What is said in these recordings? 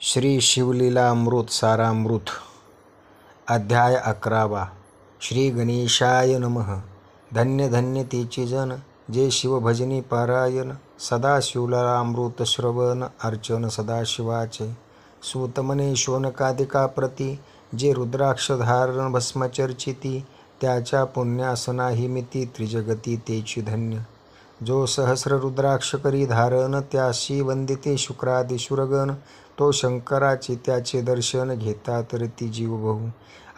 श्री शिवलीलामृत सारामृत अध्याय अकरावा. श्री गणेशाय नमः. धन्य धन्य तेचे जन जे शिवभजनी पारायण सदा शिवलीलामृत श्रवण अर्चन सदाशिवाचे. सुतमने शोनकादिका प्रती जे रुद्राक्ष धारण भस्मचर्चिती त्याच्या पुण्यासनाही मिती त्रिजगती तेची धन्य. जो सहस्र रुद्राक्ष करी धारण त्याशी वंदिते शुक्रादिशुरगण तो शंकराचे त्याचे दर्शन घेता तर ती जीव बहू.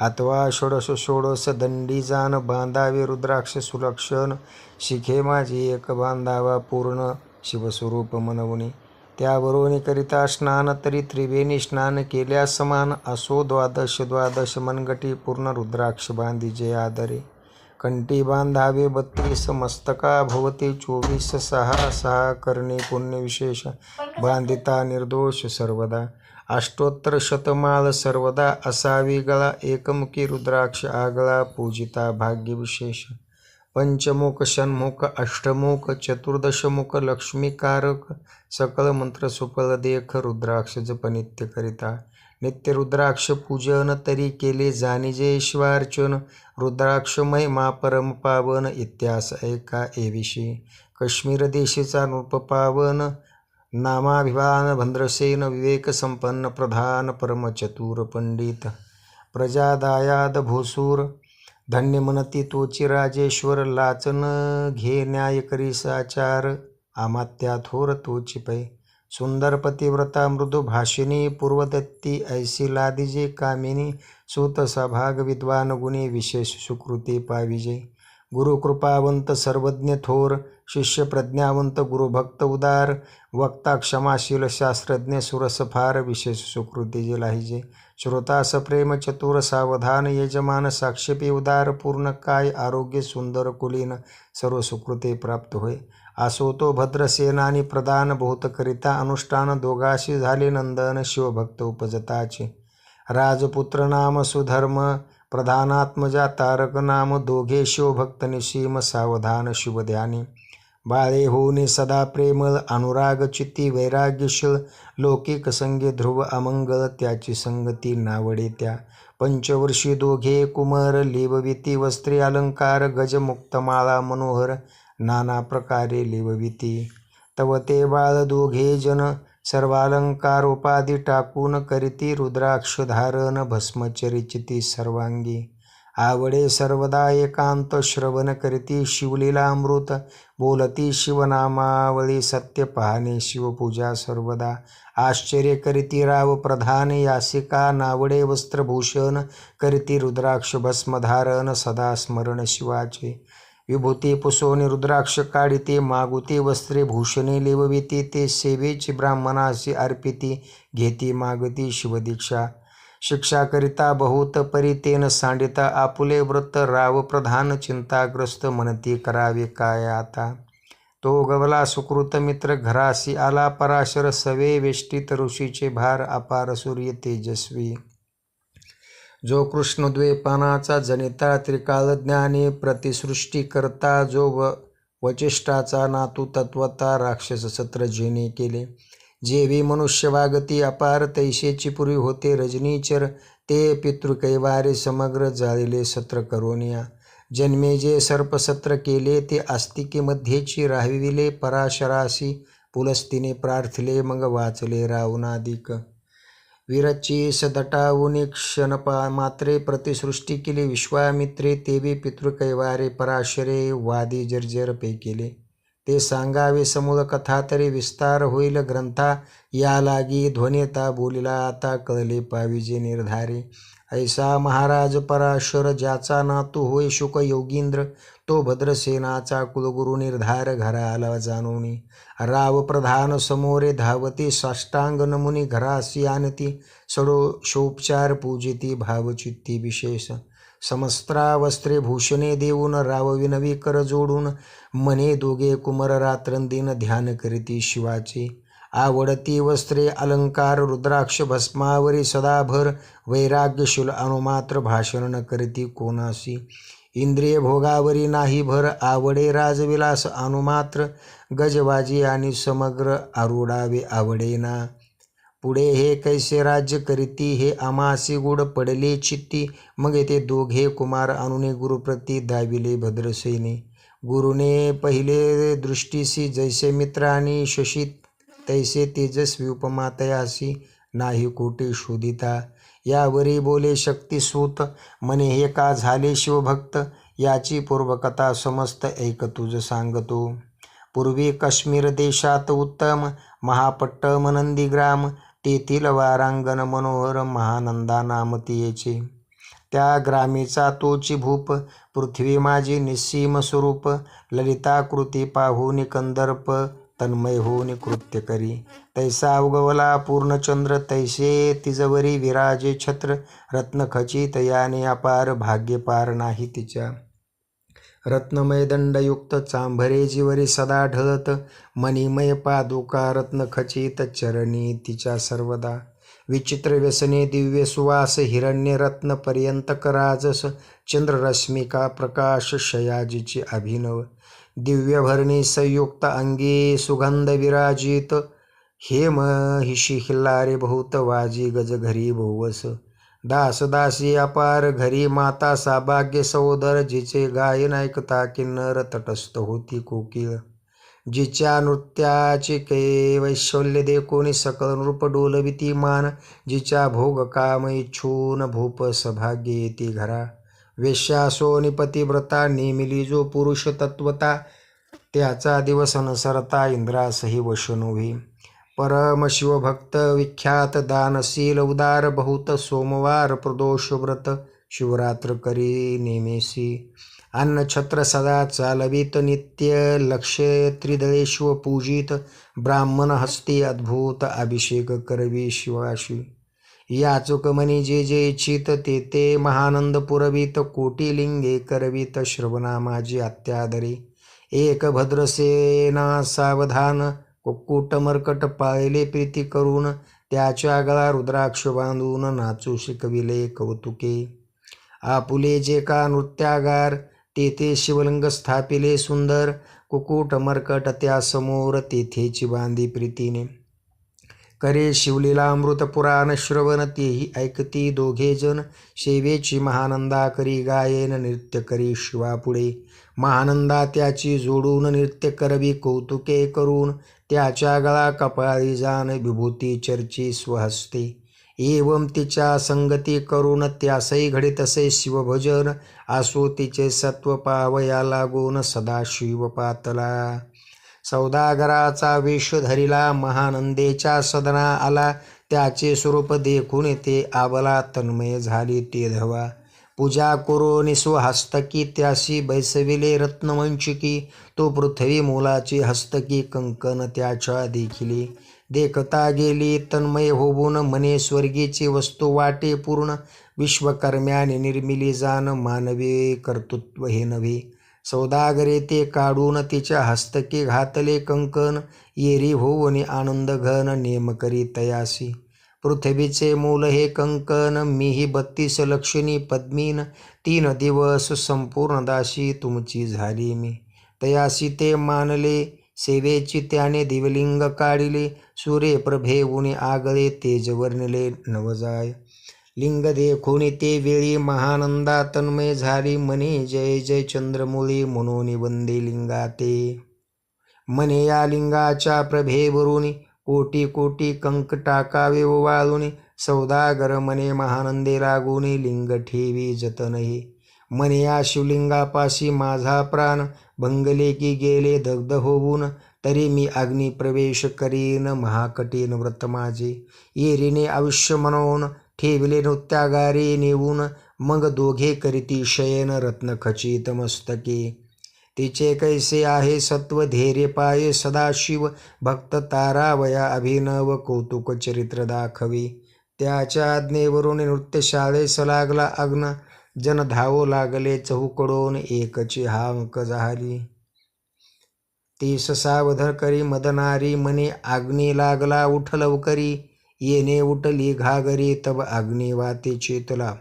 अथवा षोडश षोडश दंडी जान बांधावे रुद्राक्ष सुलक्षण. शिखे माझी एक बांधावा पूर्ण शिवस्वरूप मनवणे. त्यावरून करिता स्नान तरी त्रिवेणी स्नान केल्या समान असो द्वादश द्वादश मनगटी पूर्ण रुद्राक्ष बांधी जे आदरे. कंठी बांधावे बत्तीस मस्तका भवते चोवीस सहा सहा करणे पुण्यविशेष बांधिता निर्दोष सर्वदा अष्टोत्तर शतमाल सर्वदा असावी गळा एकमुखी रुद्राक्ष आगळा पूजिता भाग्यविशेष पंचमुख षण्मुख अष्टमुख चतुर्दशमुख लक्ष्मीकारक सकल मंत्र सुफल देख रुद्राक्ष जप नित्य करिता नित्य रुद्राक्ष पूजन तरी केले जानिजेश्वार्चन रुद्राक्षमय मा परम पावन इतिहास ऐका एविषी काश्मीर देशीचा नृप पावन नामाभिमान भद्रसेन विवेक संपन्न प्रधान परमचतुर पंडित. प्रजादायाद भोसूर धन्य मनती तोची राजेश्वर लाचन घे न्याय करी साचार आमात्या थोर तोची पै सुंदर पतिव्रता मृदुभाषिणी पूर्वदत्ती ऐसी लादिजे कामिनी सूत सभाग विद्वान गुणी विशेष सुकृती पाविजे। गुरुकृपावंत सर्वज्ञ थोर शिष्य प्रज्ञावंत गुरुभक्त उदार वक्ता क्षमाशील शास्त्रज्ञ सुरस फार विशेष सुकृती जे लाहिजे श्रोतास प्रेम चतुर सावधान यजमान साक्षेपी उदार पूर्ण काय आरोग्य सुंदर कुलीन सर्व सुकृती प्राप्त होय। असो तो भद्रसेनानी प्रदान भूतकरिता अनुष्ठान दोघाशी झाले नंदन शिवभक्त उपजताचे. राजपुत्र नाम सुधर्म प्रधानात्मजा तारक नाम दोघे शिवभक्त निशीम सावधान शिवध्यानी बाळे होऊने सदा प्रेमळ अनुराग चित्ती वैराग्यशील लौकिक संगे ध्रुव अमंगल त्याची संगती नावडे त्या. पंचवर्षी दोघे कुमार लिवविती वस्त्री अलंकार गजमुक्तमाळा मनोहर नाना प्रकारे लिवविती तव ते बाळ दोघे जन सर्वालंकार उपाधी टाकून करीती रुद्राक्ष धारण भस्मचरिचिती सर्वांगी. आवडे सर्वदा एकांत श्रवण करीती शिवलीलामृत बोलती शिवनामावळी सत्य पाहणे शिवपूजा सर्वदा. आश्चर्य करीती राव प्रधान यासिका नावडे वस्त्रभूषण करीती रुद्राक्ष भस्मधारण सदा स्मरण शिवाचे. विभूती पुसवणे रुद्राक्ष काढिते मागुती वस्त्रे भूषणे लिवविती ते सेवेची ब्राह्मणाशी अर्पिती घेती मागती शिवदीक्षा। शिक्षाकरिता बहुत परितेन सांडिता आपुले व्रत राव प्रधान चिंताग्रस्त मनती करावे काय आता? तो गवला सुकृत मित्र घरासी आला पराशर सवे वेष्टित ऋषीचे भार अपार सूर्य तेजस्वी। जो कृष्णद्वेपानाचा जनिता त्रिकालज्ञानी प्रतिसृष्टी करता जो व वचिष्ठाचा नातू तत्वता राक्षस सत्र जेने केले. जेवी मनुष्य वागती अपार तैशेची पूर्वी होते रजनीचर ते पितृकैवारे समग्र झालेले सत्र करोनिया जन्मे जे सर्पसत्र केले ते आस्तिकेमध्येची राहविले पराशरासी पुलस्तीने प्रार्थिले मग वाचले रावणादिक. वीरची सदटावुनी क्षणपा मात्रे प्रतिसृष्टी केली. विश्वामित्रे तेवी पितृकैवारे पराशरे वादी जर्जर पे केले. ते सांगावे समूळ कथा तरी विस्तार होईल ग्रंथा. या लागी ध्वनिता बोलिला आता कळले पाविजे निर्धारे. ऐसा महाराज पराशर ज्याचा नातू होय शुक योगींद्र. तो भद्रसेनाचा कुलगुरु निर्धार घराला जाणवणी राव प्रधान समोरे धावती साष्टांग नमुनी घरासी आणती सडो शोपचार पूजिती भावचित्ती विशेष समस्त्रा वस्त्रे भूषणे देऊन राव विनवी कर जोडून मने दोघे कुमर रात्रंदिन ध्यान करीती शिवाचे आवडती वस्त्रे अलंकार रुद्राक्ष भस्मावरी सदाभर वैराग्यशूल अनुमात्र भाषण न करीती कोणासी इंद्रिय भोगावरी नाही भर आवडे राजविलास अनुमात्र गजबाजी आणि समग्र आरुडावे आवडेना. पुढे हे कैसे राज्य करीती हे आमासी गुड पडले चित्ती मग ते दोघे कुमार अनुने गुरुप्रती दाविले भद्रसेने. गुरुने पहिले दृष्टीसी जैसे मित्र आणि शशी तैसे तेजस्वी उपमातयासी नाही कोटे शोधिता. यावरी बोले शक्तिसूत मने हे का झाले शिवभक्त? याची पूर्वकथा समस्त ऐक तुझ सांगतो. पूर्वी काश्मीर देशात उत्तम महापट्टम नंदीग्राम तेथील वारांगण मनोहर महानंदा नाम तियेचे. त्या ग्रामीचा तोची भूप पृथ्वी माझी निस्सीम स्वरूप ललिताकृती पाहून कंदर्प तन्मय होऊन कृत्य करी. तैसा उगवला पूर्णचंद्र तैसे तिजवरी विराजे छत्र. रत्नखचित याने अपार भाग्यपार नाही तिच्या. रत्नमय दंडयुक्त चांभरे जिवरी सदा ढळत. मणिमय पादुका रत्नखचित चरणी तिच्या सर्वदा. विचित्र व्यसने दिव्य सुवास हिरण्य रत्न पर्यंत कराजस चंद्ररश्मिका प्रकाश शयाजीची अभिनव. दिव्यभरणी संयुक्त अंगी सुगंध विराजित. हे महिषी हिल्लारे बहुत वाजी गज घरी भोवस दास दासी अपार घरी माता साभाग्य सहोदर जिचे गायन ऐकता किन्नर तटस्थ होती कोकिळ. जिच्या नृत्याचे के वैशल्य कोणी सकल नृप डोलविती मान जिच्या भोग काम इच्छून भूप सभाग्य येती घरा. वेश्या सोनिपती व्रता नेमिली जो पुरुष तत्वता त्याचा दिवस नसरता इंद्रासही वशनोभी परम शिवभक्त विख्यात दानशील उदार बहुत सोमवार प्रदोष व्रत शिवरात्र करी नेमेसी. अन्नछत्र सदा चालवित नित्य लक्ष त्रिदळेश्व पूजित ब्राह्मण हस्ती अद्भुत अभिषेक करवी शिवाशी. याचुक मनी जे जे इच्छित ते ते महानंद पुरवित कोटीलिंगे करवित श्रवणा माझी अत्यादरी. एक भद्रसेना सावधान कुक्कुट मरकट पाळले प्रीती करून त्याच्या गळा रुद्राक्ष बांधून नाचू शिकविले कौतुके. आपुले जे का नृत्यागार तेथे शिवलिंग स्थापिले सुंदर. कुकुट मरकट त्यासमोर तेथेची बांधी प्रीतीने. करे शिवलीला अमृत पुराण श्रवण तेही ऐकती दोघे जण. सेवेची महानंदा करी गायन नृत्य करी शिवापुढे. महानंदा त्याची जोडून नृत्य करवी कौतुके करून त्याच्या गळा कपाळी जाण विभूती चर्ची स्वहस्ते. एवं तिच्या संगती करून त्यासही घडे तसे शिवभजन असो तिचे सत्व पावया लागून सदाशिव पातला. सौदागराचा वेश धरिला महानंदेच्या सदना आला. त्याचे स्वरूप देखून ते आवला तन्मय झाली ते धवा. पूजा करून स्वहस्तकी त्यासी बैसविले रत्नवंशिकी तो पृथ्वी मोलाची हस्तकी कंकन त्याच्या देखिली. देखता गेली तन्मय होऊन मने स्वर्गीची वस्तू वाटे पूर्ण विश्वकर्म्याने निर्मिली जाण मानवी कर्तृत्व हे नव्हे. सौदागरे ते काढून तिच्या हस्तकी घातले कंकन येरी होऊन आनंद घन नेम करी तयासी. पृथ्वीचे मूल हे कंकन मीही बत्तीस लक्षणी पद्मीन. तीन दिवस संपूर्ण दासी तुमची झाली मी. तयासी ते मानले सेवेची त्याने दिवलिंग काढिले सूर्य प्रभे उणे आगळे तेज वर्णले नवजाय. लिंग देखून ते वेळी महानंदा तन्मय झाली मने जय जय चंद्रमुळी म्हणून वंदे लिंगा ते मने या लिंगाच्या प्रभेवरून कोटी कोटी कंक टाकावे ओवाळून सौदागर मने महानंदे लागून लिंग ठेवी जतनही. मने या शिवलिंगापाशी माझा प्राण भंगले की गेले दग्ध होऊन तरी मी अग्नी प्रवेश करीन महाकठीण व्रत माझे. येरीने आयुष्य म्हणून ठेवले नृत्यागारी नेऊन मग दोघे करीती शयन रत्न खचित मस्तके. तिचे कैसे आहे सत्व धैर्य पाये सदाशिव भक्त तारावया अभिनव कौतुक चरित्र दाखवी. त्याच्या आज्ञेवरून नृत्यशाळेस लागला अग्न जन धावो लागले चहूकडून एकची हांक झाली. तीस सावधर करी मदनारी मने अग्नी लागला उठ लवकरी येणे उठली घागरी तब अग्नी वाते चेतला.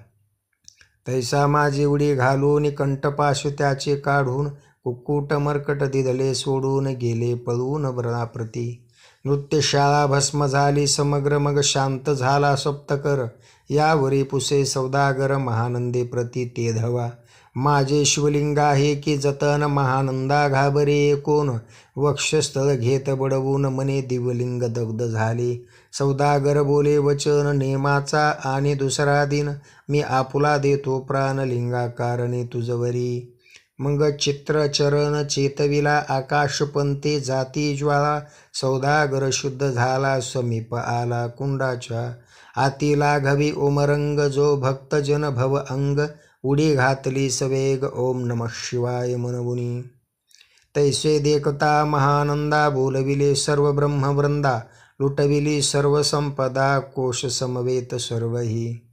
तैसा माझी उडी घालून कंठपाश त्याचे काढून कुक्कुट मरकट दिदले सोडून गेले पळून ब्रणाप्रती नृत्यशाळा भस्म झाली समग्र मग शांत झाला सप्तकर यावरी पुसे सौदागर महानंदे प्रति ते धवा. माझे शिवलिंग आहे की जतन महानंदा घाबरे कोण? वक्षस्थळ घेत बडवून मने दिवलिंग दग्ध झाले. सौदागर बोले वचन नेमाचा आणि दुसरा दिन मी आपुला देतो प्राणलिंगाकारणे तुझवरी. मग चित्रचरण चेतविला आकाशपंते जाती ज्वाळा सौदागर शुद्ध झाला समीप आला कुंडाच्या आतीला घवी ओमरंग जो भक्तजन भव अंग उडी घातली सवेग ओम नम शिवाय मनमुनी. तैसे देखता महानंदा बोलविले सर्व ब्रह्मवृंदा लुटविली सर्व संपदा कोश समवेत सर्वही.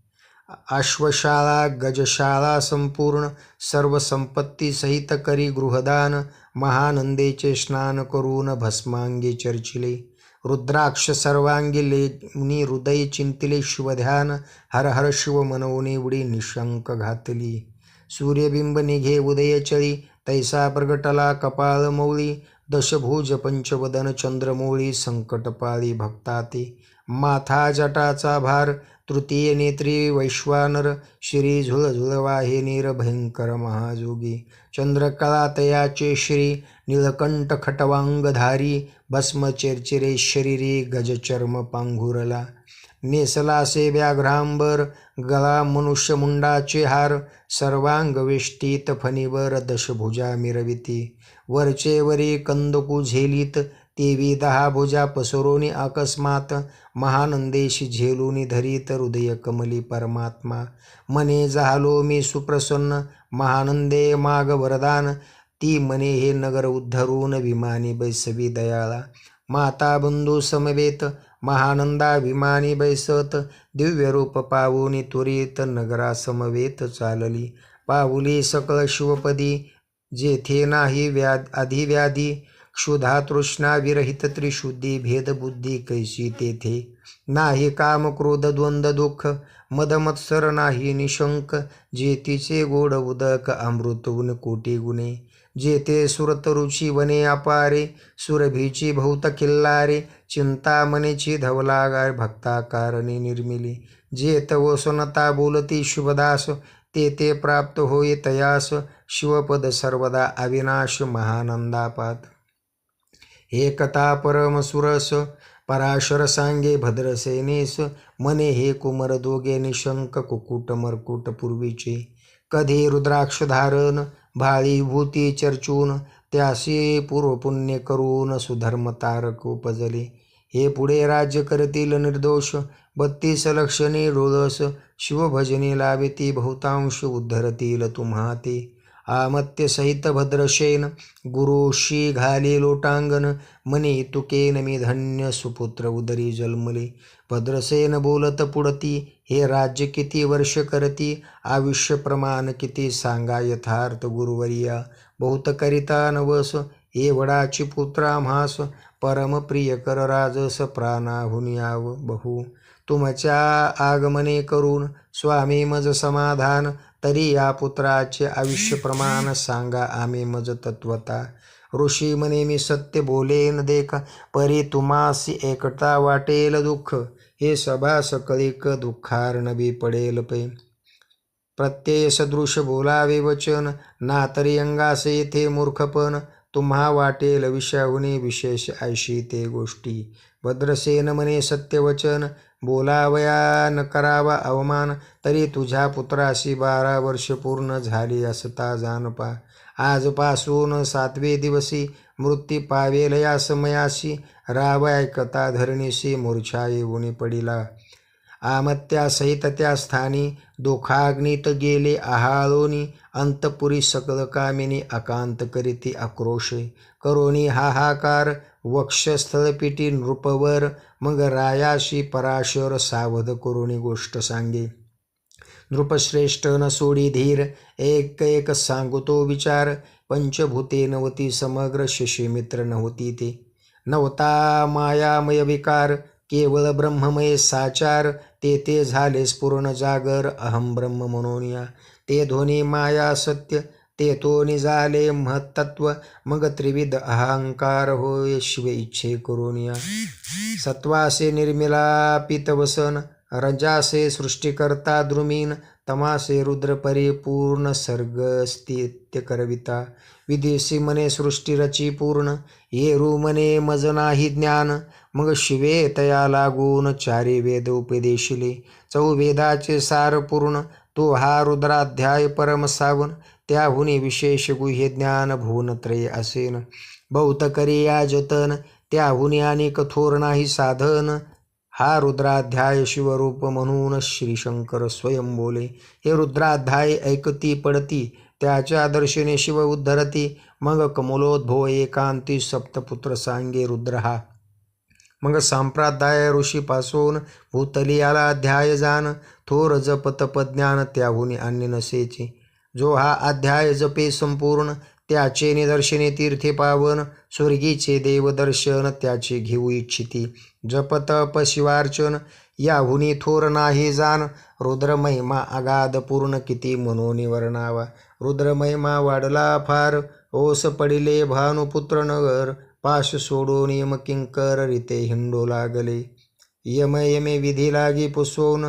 अश्वशाळा गजशाळा संपूर्ण सर्व संपत्ती सहित करी गृहदान महानंदेचे स्नान करून भस्मांगी चर्चिले. रुद्राक्ष सर्वांगी लेनी हृदय चिंतिले शिवध्यान हर हर शिव मनवणे उडी निशंक घातली. सूर्यबिंब निघे उदयचळी तैसा प्रगटला कपाळ मौळी दशभुज पंचवदन चंद्रमौळी संकटपाळी भक्ताते. माथा जटाचा भार तृतीय नेत्री वैश्वानर श्री झुळझुळवाहिनीर भयंकर महाजोगी चंद्रकलातयाचे श्री नीलकंठ खटवांगधारी भस्म चिरचिरे शरीरी गजचर्म पांघुरला नेसलासे व्याघ्रांबर गळा मनुष्यमुंडाचे हार सर्वांग वेष्टीत फणीवर दशभुजा मिरविती वरचे वरी कंदकू झेलीत तेवी दहा भुजा पसरोनी अकस्मात महानंदेशी झेलूनी धरीत हृदय कमली परमात्मा. मने झालो मी सुप्रसन्न महानंदे माग वरदान. ती मने हे नगर उद्धरून विमानी बैसवी दयाळा. माता बंधू समवेत महानंदा विमानी बैसत. दिव्य रूप त्वरित नगरा समवेत चालली. पाऊली सकळ शिवपदी जेथे नाही व्या अधिव्याधी. क्षुधा तृष्णा विरहित त्रिशुद्धी भेदबुद्धी कैसी तेथे? नाही काम क्रोध द्वंद दुःख मदमत्सर नाही निशंक जेतीचे गोड उदक अमृतून कोटी गुणे. जेते सुरतरुची वने अपारे सुरभीची भौत किल्लारे चिंतामणीची धवलागार भक्ताकारणी निर्मिली. जेत वसनता बोलती शुभदास ते ते प्राप्त होय तयास शिवपद सर्वदा अविनाश महानंदापात एकता परम सुरस पराशर सांगे भद्रसेनेस मने हे कुमर दोघे निशंक कुकुट मरकुट पूर्वीचे. कधी रुद्राक्ष धारण भाळी भूती चर्चून त्यासी पूर्वपुण्य करून सुधर्म तारक उपजले. हे पुढे राज्य करतील निर्दोष बत्तीस लक्षणी डोळस शिवभजनी लाविती बहुतांश उद्धरतील तुम्हा ते आमत्य सहित भद्रशेन गुरुशी घाली लोटांगण मनी तुकेन मी धन्य सुपुत्र उदरी जन्मले भद्रसेन बोलत पुडती हे राज्य किती वर्ष करती? आयुष्य प्रमाण किती? सांगा यथार्थ गुरुवर्या। बहुत करिता नवस हे वडाची पुत्रा म्हास परमप्रिय कर राजस प्राणाहुनियाव बहु। तुमच्या आगमने करून स्वामी मज समाधान तरी या पुत्राचे आयुष्य प्रमाण सांगा आम्ही मज तत्वता ऋषी म्हणे मी सत्य बोलेन देख परी तुम्हासी एकटा वाटेल दुःख. हे सभा सकळिक नवी पडेल पे. प्रत्यय सदृश बोलावे वचन ना तरी अंगासे येथे मूर्खपण. तुम्हा वाटेल विषयाहुनी विशेष आयशी ते गोष्टी. भद्रसेन म्हणे सत्यवचन बोलावया न करावा अवमान तरी तुझ्या पुत्राशी बारा वर्ष पूर्ण झाली असता जानपा आजपासून सातवे दिवशी मृत्यू पावेल या समयाशी राव ऐकता धरणीशी मूर्छा येऊन पडिला. आमत्यासहित त्या स्थानी दुखाग्नीत गेले आहाळोनी अंतपुरी सकल कामिनी अकांत करीती आक्रोशे. करोनी हाहाकार वक्षस्थळपिटी नृपवर मग रायाशी पराशर सावध करुणी गोष्ट सांगे. नृपश्रेष्ठ न सोडी धीर एक एक सांगतो विचार पंचभूते नवती समग्र शशीमित्र नव्हती ते. नवता मायामय विकार केवळ ब्रह्ममय साचार ते ते झालेस पूर्ण जागर अहम ब्रह्म म्हणून या. ते ध्वनी माया सत्य ते तो निजाले महत्त्व मग त्रिविध अहंकार होय शिव इच्छे करुनिया सत्वासे निर्मिला पितवसन रजासे सृष्टिकर्ता द्रुमीन तमासे रुद्र परिपूर्ण सर्ग स्थित्य करविता. विदेशी मने सृष्टी रची पूर्ण येरू मने मज नाही ज्ञान मग शिवे तया लागून चारी वेद उपदेशिले. चौवेदाचे सार पूर्ण तो हा रुद्राध्याय परम सावन त्याहुनी विशेष गुह्य ज्ञान भुवनत्रय असेन. बहुत करिया जतन त्याहुनी आणि कथोर नाही साधन. हा रुद्राध्याय शिवरूप म्हणून श्रीशंकर स्वयं बोले. हे रुद्राध्याय ऐकती पडती त्याच्या दर्शने शिव उद्धरती. मग कमलोद्भव एकांती सप्तपुत्र सांगे रुद्र हा. मग सांप्रदाय ऋषीपासून भूतली आला अध्याय जान. थोर जप तपज्ञान त्याहुनी अन्य नसेचे. जो हा अध्याय जपे संपूर्ण त्याचे निदर्शने तीर्थे पावन स्वर्गीचे देवदर्शन त्याचे घेऊ इच्छिती. जपतप शिवार्चन याहुनी थोर नाही जाण. रुद्रमहिमा अगाध पूर्ण किती मनोनी वर्णावा रुद्रमहिमा वाढला फार ओस पडिले भानुपुत्र नगर. पाश सोडून यम किंकर रिते हिंडू लागले. यम यमे विधी लागी पुसवून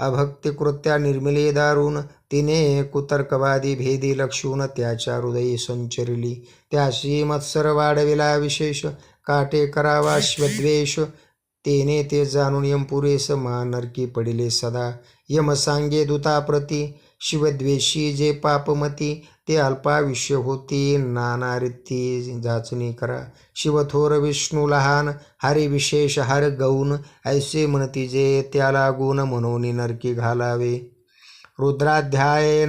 अभक्तिकृत्या निर्मिले दारुण. तिने कुतर्कवादी भेदी लक्षून त्याच्या हृदयी संचरिली. त्याशी मत्सर वाढविला विशेष काटे करावा श्वद्वेष तेने ते जाणून यम पुरेस नरकी पडिले सदा. यम सांगे दुताप्रती शिवद्वेषी जे पापमती ते अल्पायुष्य होती. नाना रीती जाचणी करा. शिवथोर विष्णू लहान हरिविशेष हर गौण. ऐसे म्हणती जे त्याला गुण म्हणून नरकी घालावे. रुद्राध्याय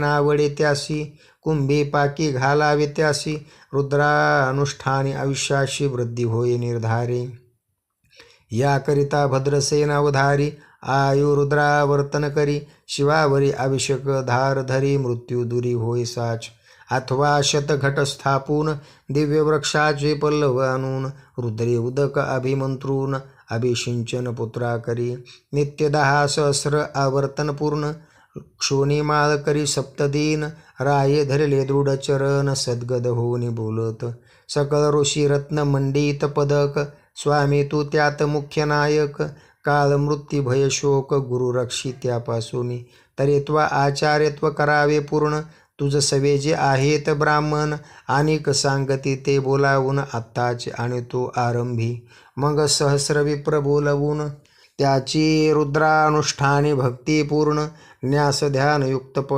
त्यासी कुंभी पाकी घालावे त्यासी रुद्रानुष्ठानी आयुष्याशी वृद्धी होय निर्धारी। याकरिता भद्रसेन अवधारी आयुरुद्रावर्तन करी शिवावरी अभिषेक धार धरी मृत्यू दुरी होय साच। अथवा शतघट स्थापून दिव्य वृक्षाचे पल्लव आणून रुद्रे उदक अभिमंत्रून अभिषिंचन पुत्रा करी। नित्य दहा सहस्र आवर्तन पूर्ण क्षोणीमाळ करी सप्तदीन राये धरले दृढ चरण सद्गद होऊन बोलत. सकळ ऋषी रत्न मंडित पदक स्वामी तू त्यात मुख्य नायक. काल मृत्यू भय शोक गुरु रक्षी त्यापासून. तरेत्व आचार्यत्व करावे पूर्ण. तुझ सवे जे आहेत ब्राह्मण अनेक सांगती ते बोलावून आत्ताच आणि तो आरंभी. मग सहस्र विप्र बोलवून त्याची रुद्रानुष्ठाने भक्तीपूर्ण न्यास ध्यानयुक्त प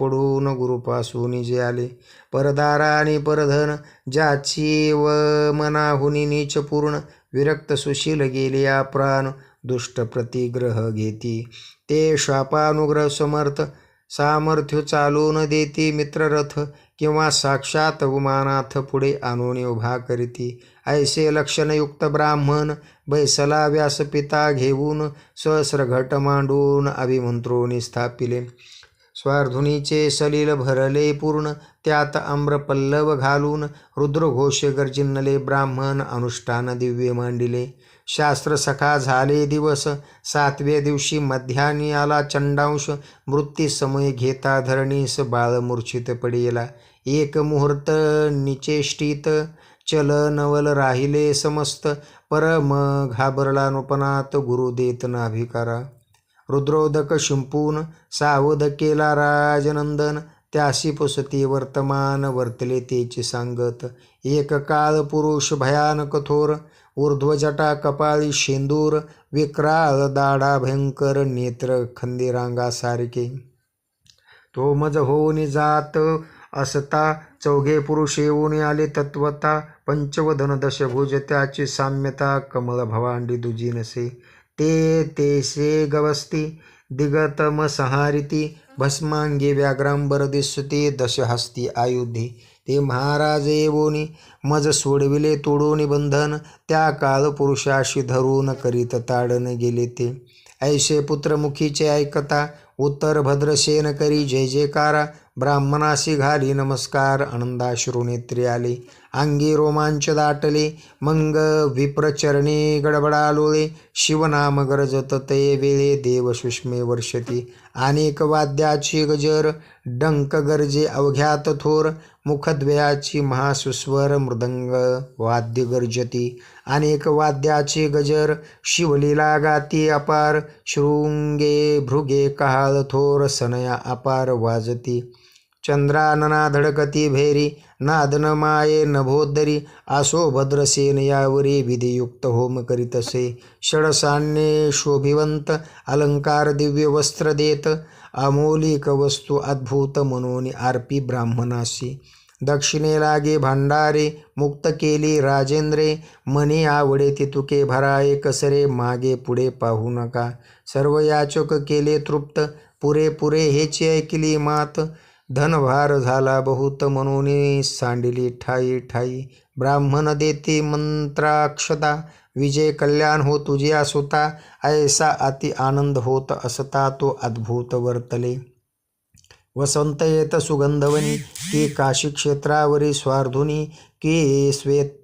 पडून गुरुपासून जे आले. परदारा आणि परधन ज्याची व मनाहुनी नीच पूर्ण विरक्त सुशील गेले प्राण दुष्ट प्रतिग्रह घेती. ते शापानुग्रह समर्थ सामर्थ्य चालून देती मित्ररथ किंवा साक्षात उमानाथ पुढे आणून उभा करीती. ऐसे लक्षणयुक्त ब्राह्मण बैसला व्यासपिता घेऊन सहस्र घट मांडून अभिमंत्रोनी स्थापिले. स्वार्धुनीचे सलील भरले पूर्ण त्यात आम्रपल्लव घालून रुद्रघोष गर्जिनले ब्राह्मण अनुष्ठान दिव्य मांडिले. शास्त्र सखा झाले दिवस सातव्या दिवशी मध्यानी आला चंडांश मृत्यूसमय घेता धरणीस बाळ मूर्छित पडेला. एक मुहूर्त निचेष्टित चल नवल राहिले समस्त परम घाबरला नृपनाथ गुरु देत नाभिकारा रुद्रोदक शिंपून सावध केला राजनंदन त्याशी पुसती वर्तमान वर्तले तेची सांगत। एक काळ पुरुष भयानक थोर ऊर्ध्वजटा कपाळी शेंदूर विक्राळ दाडा भयंकर नेत्र खंदिरांगासारखे तो मज होऊन जात असता चौघे पुरुष येऊन आले तत्वता पंचवदन दशभुज त्याची साम्यता कमळ भवांडी दुजी नसे ते तेसे गवस्ती दिगतम सहारिती भस्मांगी व्याघ्रांबर दिसती दशहस्ती आयुधी. ते महाराज येवोनी मज सोडविले तोडून बंधन त्या काळ पुरुषाशी धरून करीत ताडन गेले ते. ऐसे पुत्रमुखीचे ऐकता उत्तर भद्रसेन करी जय जयकारा ब्राह्मणासी घाली नमस्कार आनंदाश्रू नेत्री आली. अंगी रोमांच दाटले मंग विप्रचरणे गडबडालोळे शिवनाम गरजत ते वेळे देवसुष्मे वर्षती. अनेक वाद्याची गजर डंक गरजे अवघ्यात थोर. मुखद्वयाची महासुस्वर मृदंग वाद्य गर्जती. अनेक वाद्याची गजर शिवलीला गाती अपार. शृंगे भृगे कहाळ थोर सनया अपार वाजती. चंद्रानना धडकती भेरी नादन माये नभोदरी आसो भद्रसेन यावरी विधियुक्त होम करीतसे। षडसान्ये शोभिवंत अलंकार दिव्य वस्त्र देत अमोलिक वस्तू अद्भुत मनोनी आरपी ब्राह्मणासी। दक्षिणे लागे भांडारे मुक्त केली राजेंद्रे मनी आवडे तितुके भराये कसरे मागे पुढे पाहू नका। सर्व याचक केले तृप्त पुरे पुरे हेची ऐकली मात धनभार झाला बहुत म्हणून सांडिली ठाई ठाई. ब्राह्मण देते मंत्राक्षता विजय कल्याण हो तुझ्या सुता ऐसा अति आनंद होत असता तो अद्भुत वर्तले. वसंत येत सुगंधवनी की काशी क्षेत्रावरी स्वार्धुनी की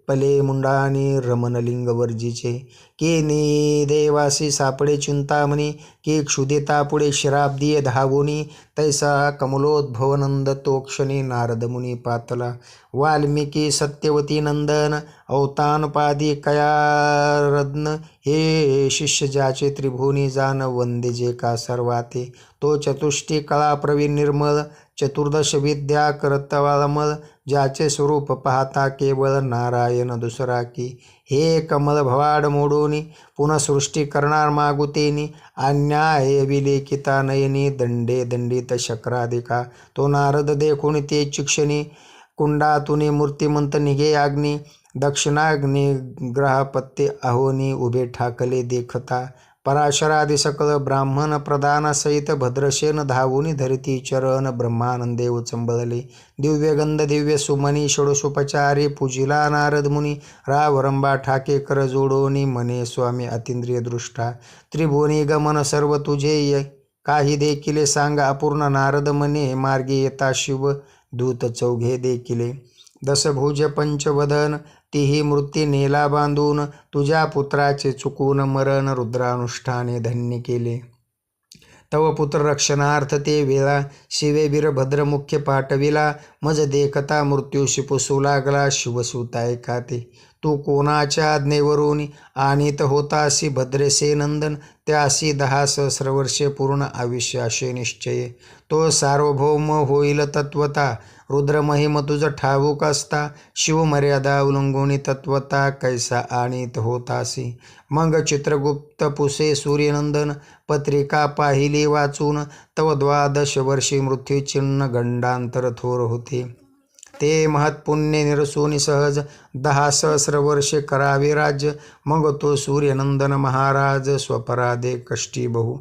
पले मुंडानी रमणलिंग वर्जीचे के नि देवासी सापडे चिंतामणी के क्षुदेता पुढे शराब्दीय धागोनी धावोनी तैसा कमलोद्भवनंद तो क्षणी नारदमुनी पातला. वाल्मिकी सत्यवती नंदन अवतानपादी कयारद्न हे शिष्य ज्याचे त्रिभुवनी जान वंदे जे का सर्वाते. तो चतुष्टी कळा प्रवीण निर्मळ चतुर्दश विद्या करतवालमल ज्याचे स्वरूप पाहता केवळ नारायण दुसरा की. हे कमल भवाड मोडूनी पुनसृष्टी करणार मागुतेनी अन्याय विलेखिता नयनी दंडे दंडित शक्राधिका. तो नारद देखून ते चिक्षणी कुंडातुनी मूर्तिमंत निघे अग्नी. दक्षिणाग्नी ग्रहपत्ते अहोनी उभे ठाकले देखता. पराशरादि सकल ब्राह्मण प्रधानासहित भद्रशेन धावुनी धरती चरण ब्रह्मानंदे उचंबळले. दिव्यगंध दिव्य सुमनी षोडशोपचारी पूजिला नारद मुनी रावरंबा ठाके कर जोडोनी मने स्वामी अतिंद्रिय दृष्टा. त्रिभुवनी गमन सर्व तुझे काही देखिले सांग अपूर्ण नारद मने मार्गी येता शिव दूत चौघे देखिले. दशभुज पंचवदन तीही मृत्यू नेला बांधून तुझ्या पुत्राचे चुकून मरण रुद्रानुष्ठाने धन्य केले. तव पुत्र रक्षणार्थ ते वेळा शिवे वीरभद्र मुख्य पाठविला मज देखता मृत्यूशी पुसू लागला शिवसुता ऐकाते तू कोणाच्या आज्ञेवरून आणीत होतासी भद्रेसे नंदन? त्यासी दहा सहस्र वर्षे पूर्ण आयुष्य असे निश्चय. तो सार्वभौम होईल तत्वता. रुद्रमहिम तुझं ठाऊक असता शिवमर्यादा उल्लंघुनी तत्वता कैसा आणीत होतासी. मग चित्रगुप्त पुसे सूर्यनंदन पत्रिका पाहिली वाचून तव द्वादश वर्षी मृत्यूचिन्ह गंडांतर थोर होते. ते महत्पुण्य निरसोनी सहज दहा सहस्र वर्षे करावे राज्य मग तो सूर्यनंदन महाराज स्वपराधे कष्टी बहु.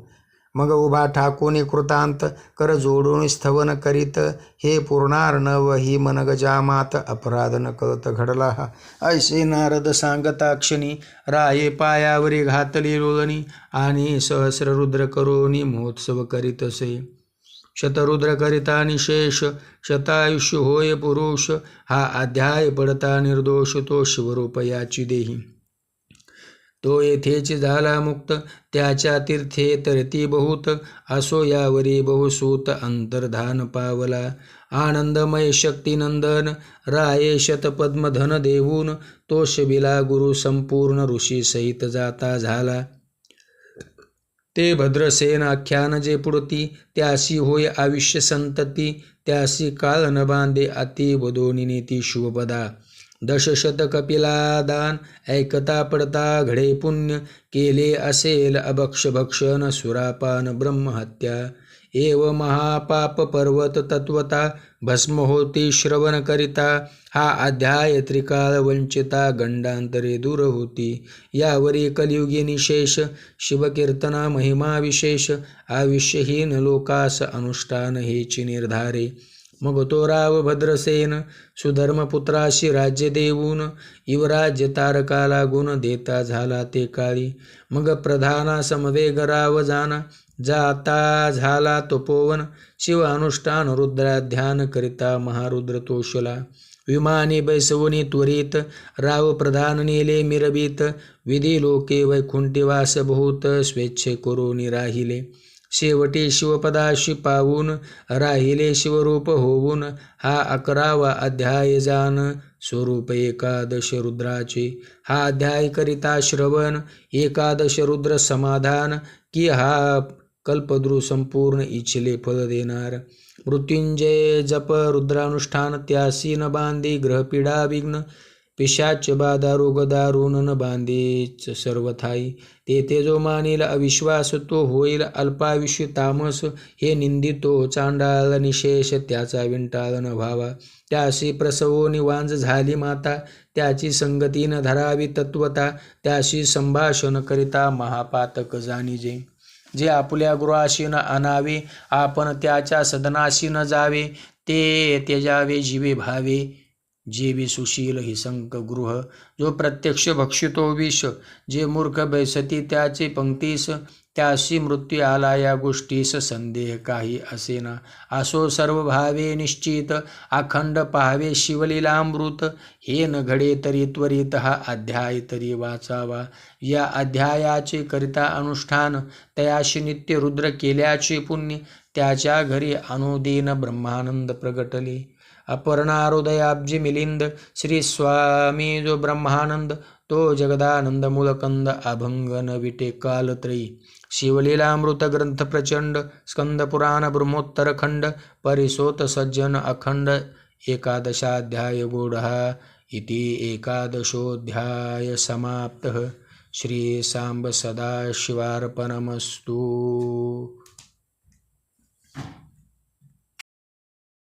मग उभा ठाकोनी कृतांत कर जोडून स्थवन करीत. हे पूर्णार ही मन गजामात अपराध न कळत घडला. हा ऐसे नारद सांगताक्षणी राये पायावरी घातली लोळणी आणि सहस्र रुद्र करोनी महोत्सव करीतसे शतरुद्र करिता निशेष शतायुष्य होय पुरुष. हा अध्याय पडता निर्दोष तो शिवरूप याची देही. तो येथेच झाला मुक्त त्याच्या तीर्थे तरती बहुत असो यावरी बहुसूत अंतर्धान पावला. आनंदमय शक्तिनंदन राये शतपद्मधन देऊन तोषबिला गुरु संपूर्ण ऋषी सहित जाता झाला. ते भद्रसेन आख्यान जे पुढती त्यासी होय आयुष्य संतती त्यासी काळ न बांधे अति वदोनी ती शुभपदा. दशशतकपिलादान ऐकता पडता घडे पुण्य केले असेल अभक्ष भक्षण सुरापान ब्रह्महत्या. एव महापाप पर्वत तत्वता भस्म होती श्रवण करिता. हा अध्याय त्रिकाळ वंचिता गंडांतरे दूर होती. यावरी कलियुगी निशेष शिवकीर्तना महिमा विशेष आयुष्यहीन लोकास अनुष्ठान हेची निर्धारे. मग तो राव भद्रसेन सुधर्मपुत्राशी राज्य देऊन युवराज्य तारकाला गुण देता झाला ते काळी. मग प्रधाना समवेग राव जाना जाता झाला तपोवन शिव अनुष्ठान रुद्राध्यान करिता महारुद्र तोषला. विमानी बैसवनी त्वरित राव प्रधान नेले मिरवीत. विधी लोके वैकुंठीवास बहुत स्वेच्छे करून राहिले. शेवटी शिवपदाशी पावून राहिले शिवरूप होऊन हा अकरावा अध्याय जान स्वरूप एकादश रुद्राचे. हा अध्याय करिता श्रवण एकादश रुद्र समाधान की हा कल्पद्रू संपूर्ण इच्छिले फळ देणार. मृत्युंजय जप रुद्रानुष्ठान त्यासी न बांधी ग्रहपीडा विघ्न पिशाच बाधा रोग न बांधेच सर्वथाई. तेथे जो मानिल अविश्वास तो होईल अल्पायुष्य तामस हे निंदितो. चांडाळ निशेष त्याचा विंटाळ न व्हावा. त्याशी प्रसवो निवांज झाली माता. त्याची संगतीन धरावी तत्वता. त्याशी संभाषण करिता महापातक जाणीजे. जे आपल्या गृहाशी न आणावे आपण त्याच्या सदनाशी न जावे ते त्यजावे जीवे भावे. जेवी सुशील हि गृह जो प्रत्यक्ष भक्षितो विष जे मूर्ख बैसती त्याचे पंक्तीस त्याशी मृत्यू आला या गोष्टीस संदेह काही असेना. असो सर्व भावे निश्चित अखंड पाहावे शिवलीलामृत हे न घडे तरी त्वरित हा अध्याय तरी वाचावा. या अध्यायाचे करिता अनुष्ठान तयाशी नित्य रुद्र केल्याचे पुण्य त्याच्या घरी अनुदीन ब्रह्मानंद प्रगटले. अपर्णारुदयाब्जि मिलिंद श्री स्वामी जो ब्रह्मानंद तो जगदानंद मूलकंद अभंगन विटे कालत्रयी। शिवलीलामृत ग्रंथ प्रचंड स्कंद पुराण ब्रह्मोत्तर खंड परिसोत सज्जन अखंड एकादशाध्याय गूढः इति एकादशोऽध्याय समाप्तः। श्री सांब सदाशिवार्पणमस्तु।